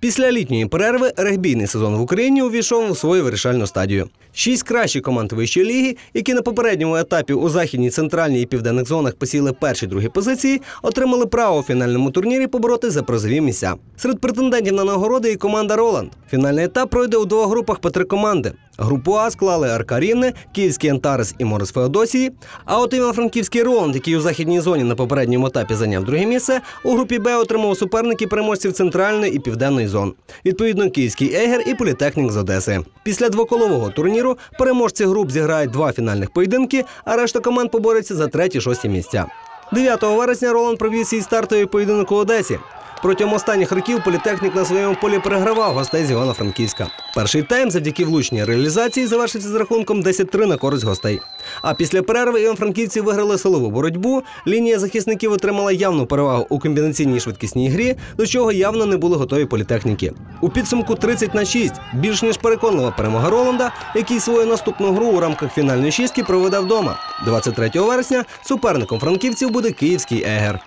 Після літньої перерви регбійний сезон в Україні увійшов у свою вирішальну стадію. Шість кращих команд вищої ліги, які на попередньому етапі у західній, центральній і південних зонах посіли перші другі позиції, отримали право у фінальному турнірі побороти за призові місця. Серед претендентів на нагороди і команда Роланд. Фінальний етап пройде у двох групах по три команди. Групу А склали Аркарівне, Київський Антарес і Морис Феодосії. А от Івано-Франківський Роланд, який у західній зоні на попередньому етапі зайняв друге місце, у групі Б отримав суперники переможців центральної і південної зон. Відповідно, Київський Егер і Політехнік з Одеси. Після двоколового турніру переможці груп зіграють два фінальних поєдинки, а решта команд побореться за треті-шості місця. 9 вересня Роланд провів свій стартовий поєдинок у Одесі. Протягом останніх років політехнік на своєму полі перегравав гостей з Івано-Франківська. Перший тайм завдяки влучній реалізації завершився з рахунком 10-3 на користь гостей. А після перерви івано-франківці виграли силову боротьбу. Лінія захисників отримала явну перевагу у комбінаційній швидкісній грі, до чого явно не були готові політехніки. У підсумку 30 на 6 більш ніж переконлива перемога Роланда, який свою наступну гру у рамках фінальної шістки проведе вдома. 23 вересня суперником франківців буде київський егер.